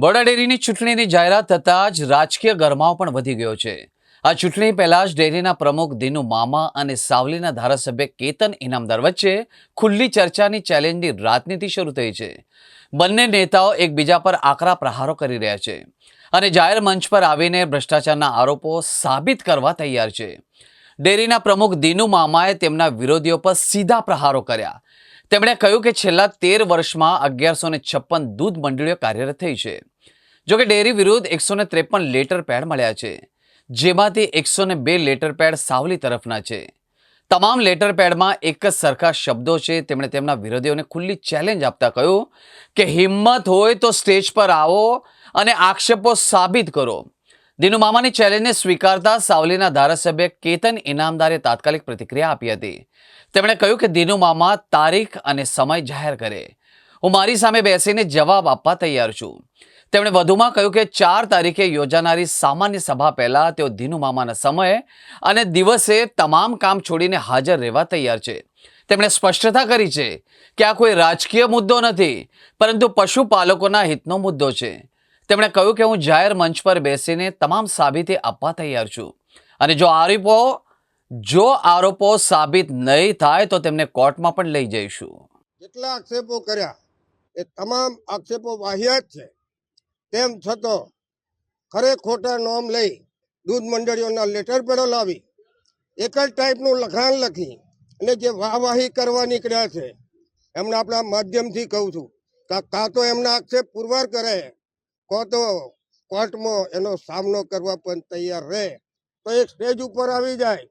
બરોડા ડેરીની ચૂંટણીની જાહેરાત થતાં જ રાજકીય ગરમાવો પણ વધી ગયો છે. આ ચૂંટણી પહેલા જ ડેરીના પ્રમુખ દિનુ મામા અને સાવલીના ધારાસભ્ય કેતન ઇનામદાર વચ્ચે ખુલ્લી ચર્ચાની ચેલેન્જની રાજનીતિ શરૂ થઈ છે. બંને નેતાઓ એકબીજા પર આકરા પ્રહારો કરી રહ્યા છે અને જાહેર મંચ પર આવીને ભ્રષ્ટાચારના આરોપો સાબિત કરવા તૈયાર છે. ડેરીના પ્રમુખ દિનુ મામાએ તેમના વિરોધીઓ પર સીધા પ્રહારો કર્યા. તેમણે કહ્યું કે છેલ્લા તેર વર્ષમાં અગિયારસો ને છપ્પન દૂધ મંડળીઓ કાર્યરત થઈ છે. જોકે ડેરી વિરુદ્ધ એકસો ને ત્રેપન લેટર પેડ મળ્યા છે જેમાંથી એકસો ને બે લેટર પેડ સાવલી તરફના છે. તમામ લેટર પેડમાં એક જ સરખા શબ્દો છે, તેમણે તેમના વિરોધીઓને ખુલ્લી ચેલેન્જ આપતા કહ્યું કે હિંમત હોય તો સ્ટેજ પર આવો અને આક્ષેપો સાબિત કરો. દિનુ મામાની ચેલેન્જને સ્વીકારતા સાવલીના ધારાસભ્ય કેતન ઇનામદારે તાત્કાલિક પ્રતિક્રિયા આપી હતી. તેમણે કહ્યું કે દિનુ મામા તારીખ અને સમય જાહેર કરે. હું મારી સામે બેસીને જવાબ આપવા તૈયાર છું. તેમણે વધુમાં કહ્યું કે ચાર તારીખે યોજાનારી સામાન્ય સભા પહેલાં તેઓ દિનુ મામાના સમયે અને દિવસે તમામ કામ છોડીને હાજર રહેવા તૈયાર છે. તેમણે સ્પષ્ટતા કરી છે કે આ કોઈ રાજકીય મુદ્દો નથી, પરંતુ પશુપાલકોના હિતનો મુદ્દો છે. તેમણે કહ્યું કે હું જાહેર મંચ પર બેસીને તમામ સાબિતી આપવા તૈયાર છું. અને જો આરોપો જો આરોપો સાબિત નહીં થાય તો તેમને કોર્ટમાં પણ લઈ જઈશું. જેટલા આક્ષેપો કર્યા, એ તમામ આક્ષેપો વાહિયાત છે. તેમ છતાં ખરે ખોટા નોમ લઈ દૂધ મંડળીઓના લેટર પેડો લાવી. એક જ ટાઈપનું લખાણ લખી અને જે વાહવાહી કરવા નીકળ્યા છે, એમને આપણા માધ્યમથી કહું છું કે તો એમના આક્ષેપ પુરવાર કરે, કાં તો કોર્ટમાં એનો સામનો કરવા પણ તૈયાર રહે. તો એક સ્ટેજ ઉપર આવી જાય,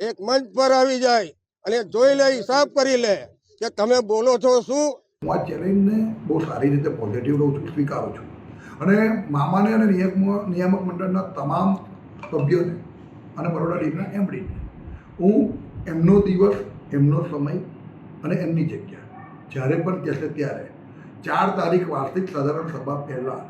એક મંચ પર આવી જાય અને જોઈ લે, હિસાબ કરી લે કે તમે બોલો છો શું? હું આ ચેલેન્જને બહુ સારી રીતે પોઝિટિવ રહું છું, સ્વીકારું છું. અને મામાને અને નિયામક નિયામક મંડળના તમામ સભ્યોને અને બરોડા ડીપના એમડીને, હું એમનો દિવસ, એમનો સમય અને એમની જગ્યા જ્યારે પણ કહેશે ત્યારે ચાર તારીખ વાર્ષિક સાધારણ સભા પહેલાં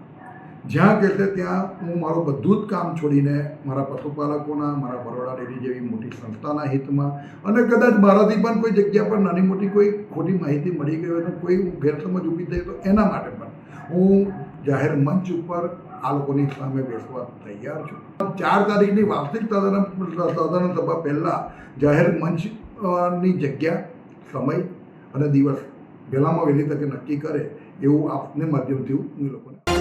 જ્યાં કહેશે ત્યાં હું મારું બધું જ કામ છોડીને મારા પશુપાલકોના, મારા બરોડા ડેરી જેવી મોટી સંસ્થાના હિતમાં અને કદાચ મારાથી પણ કોઈ જગ્યા પર નાની મોટી કોઈ ખોટી માહિતી મળી ગઈ હોય તો કોઈ ગેરસમજ ઊભી થઈ તો એના માટે પણ હું જાહેર મંચ ઉપર આ લોકોની સામે બેસવા તૈયાર છું. ચાર તારીખની વાર્ષિક સાધારણ સભા પહેલાં જાહેર મંચની જગ્યા, સમય અને દિવસ વહેલામાં વહેલી તકે નક્કી કરે એવું આપને માધ્યમથી હું લોકોને